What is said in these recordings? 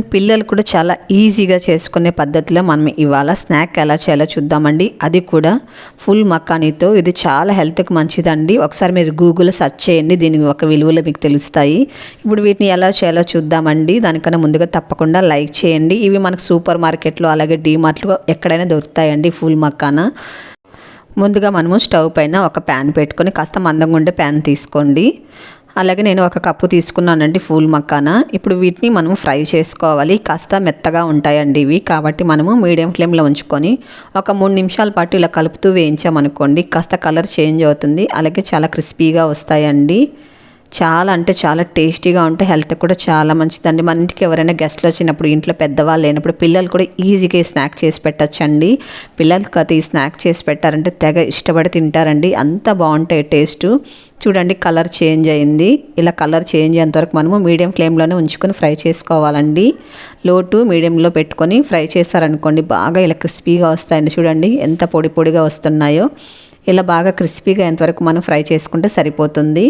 పిల్లలు కూడా చాలా ఈజీగా చేసుకునే పద్ధతిలో మనం ఇవాళ స్నాక్ ఎలా చేయాలో చూద్దామండి. అది కూడా ఫుల్ మక్కానీతో ఇది చాలా హెల్త్కి మంచిదండి. ఒకసారి మీరు గూగుల్ సెర్చ్ చేయండి. దీని ఒక విలువలు మీకు తెలుస్తాయి. ఇప్పుడు వీటిని ఎలా చేయాలో చూద్దామండి. దానికన్నా ముందుగా తప్పకుండా లైక్ చేయండి. ఇవి మనకు సూపర్ మార్కెట్లో అలాగే డీమార్ట్లో ఎక్కడైనా దొరుకుతాయండి ఫుల్ మక్కాన ముందుగా మనము స్టవ్ పైన ఒక ప్యాన్ పెట్టుకొని కాస్త మందంగా ఉండే ప్యాన్ తీసుకోండి. అలాగే నేను ఒక కప్పు తీసుకున్నానండి ఫూల్ మక్కాన. ఇప్పుడు వీటిని మనం ఫ్రై చేసుకోవాలి. కాస్త మెత్తగా ఉంటాయండి ఇవి. కాబట్టి మనము మీడియం ఫ్లేమ్లో ఉంచుకొని ఒక మూడు నిమిషాల పాటు ఇలా కలుపుతూ వేయించామనుకోండి కాస్త కలర్ చేంజ్ అవుతుంది. అలాగే చాలా క్రిస్పీగా వస్తాయండి. చాలా అంటే చాలా టేస్టీగా ఉంటే హెల్త్ కూడా చాలా మంచిదండి. మన ఇంటికి ఎవరైనా గెస్ట్లు వచ్చినప్పుడు ఇంట్లో పెద్దవాళ్ళు లేనప్పుడు పిల్లలు కూడా ఈజీగా ఈ స్నాక్ చేసి పెట్టచ్చండి. పిల్లలకి అయితే ఈ స్నాక్ చేసి పెట్టారంటే తెగ ఇష్టపడి తింటారండి. అంత బాగుంటాయి టేస్ట్. చూడండి కలర్ చేంజ్ అయింది. ఇలా కలర్ చేంజ్ అయ్యేంతవరకు మనము మీడియం ఫ్లేమ్లోనే ఉంచుకొని ఫ్రై చేసుకోవాలండి. లో టు మీడియంలో పెట్టుకొని ఫ్రై చేశారనుకోండి బాగా ఇలా క్రిస్పీగా వస్తాయండి. చూడండి ఎంత పొడి పొడిగా వస్తున్నాయో. ఇలా బాగా క్రిస్పీగా ఎంతవరకు మనం ఫ్రై చేసుకుంటే సరిపోతుంది.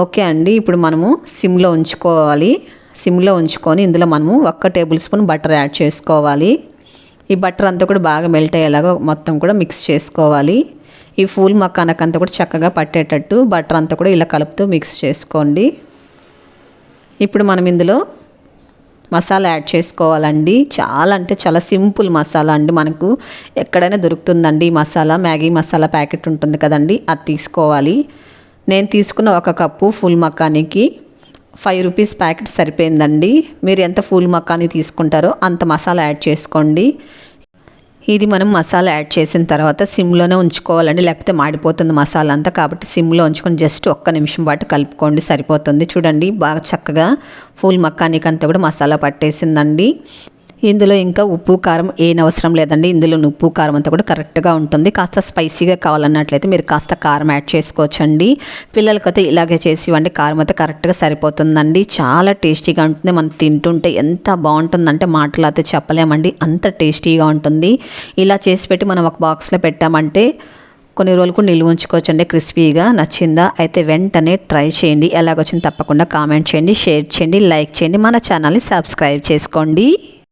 ఓకే అండి ఇప్పుడు మనము సిమ్లో ఉంచుకోవాలి. సిమ్లో ఉంచుకొని ఇందులో మనము ఒక్క టేబుల్ స్పూన్ బటర్ యాడ్ చేసుకోవాలి. ఈ బటర్ అంతా కూడా బాగా మెల్ట్ అయ్యేలాగా మొత్తం కూడా మిక్స్ చేసుకోవాలి. ఈ ఫూల్ మక్కానకంతా కూడా చక్కగా పట్టేటట్టు బటర్ అంతా కూడా ఇలా కలుపుతూ మిక్స్ చేసుకోండి. ఇప్పుడు మనం ఇందులో మసాలా యాడ్ చేసుకోవాలండి. చాలా అంటే చాలా సింపుల్ మసాలా అండి. మనకు ఎక్కడైనా దొరుకుతుందండి ఈ మసాలా. మ్యాగీ మసాలా ప్యాకెట్ ఉంటుంది కదండి అది తీసుకోవాలి. నేను తీసుకున్న ఒక కప్పు ఫుల్ మక్కానికి ఫైవ్ రూపీస్ ప్యాకెట్ సరిపోయిందండి. మీరు ఎంత ఫుల్ మక్కాని తీసుకుంటారో అంత మసాలా యాడ్ చేసుకోండి. ఇది మనం మసాలా యాడ్ చేసిన తర్వాత సిమ్లోనే ఉంచుకోవాలండి. లేకపోతే మాడిపోతుంది మసాలా అంతా కాబట్టి సిమ్లో ఉంచుకొని జస్ట్ ఒక్క నిమిషం పాటు కలుపుకోండి. సరిపోతుంది. చూడండి బాగా చక్కగా ఫుల్ మక్కానికి అంతా కూడా మసాలా పట్టేసిందండి. ఇందులో ఇంకా ఉప్పు కారం ఏనవసరం లేదండి. ఇందులో ఉప్పు కారం అంతా కూడా కరెక్ట్గా ఉంటుంది. కాస్త స్పైసీగా కావాలన్నట్లయితే మీరు కాస్త కారం యాడ్ చేసుకోవచ్చండి. పిల్లలకైతే ఇలాగే చేసి ఇవ్వండి. కారం అయితే కరెక్ట్గా సరిపోతుందండి. చాలా టేస్టీగా ఉంటుంది. మనం తింటుంటే ఎంత బాగుంటుందంటే మాటలు అయితే చెప్పలేమండి. అంత టేస్టీగా ఉంటుంది. ఇలా చేసి పెట్టి మనం ఒక బాక్స్లో పెట్టామంటే కొన్ని రోజులకు నిల్వ ఉంచుకోవచ్చండి. క్రిస్పీగా నచ్చిందా? అయితే వెంటనే ట్రై చేయండి. ఎలాగొచ్చింది తప్పకుండా కామెంట్ చేయండి షేర్ చేయండి లైక్ చేయండి. మన ఛానల్ని సబ్స్క్రైబ్ చేసుకోండి.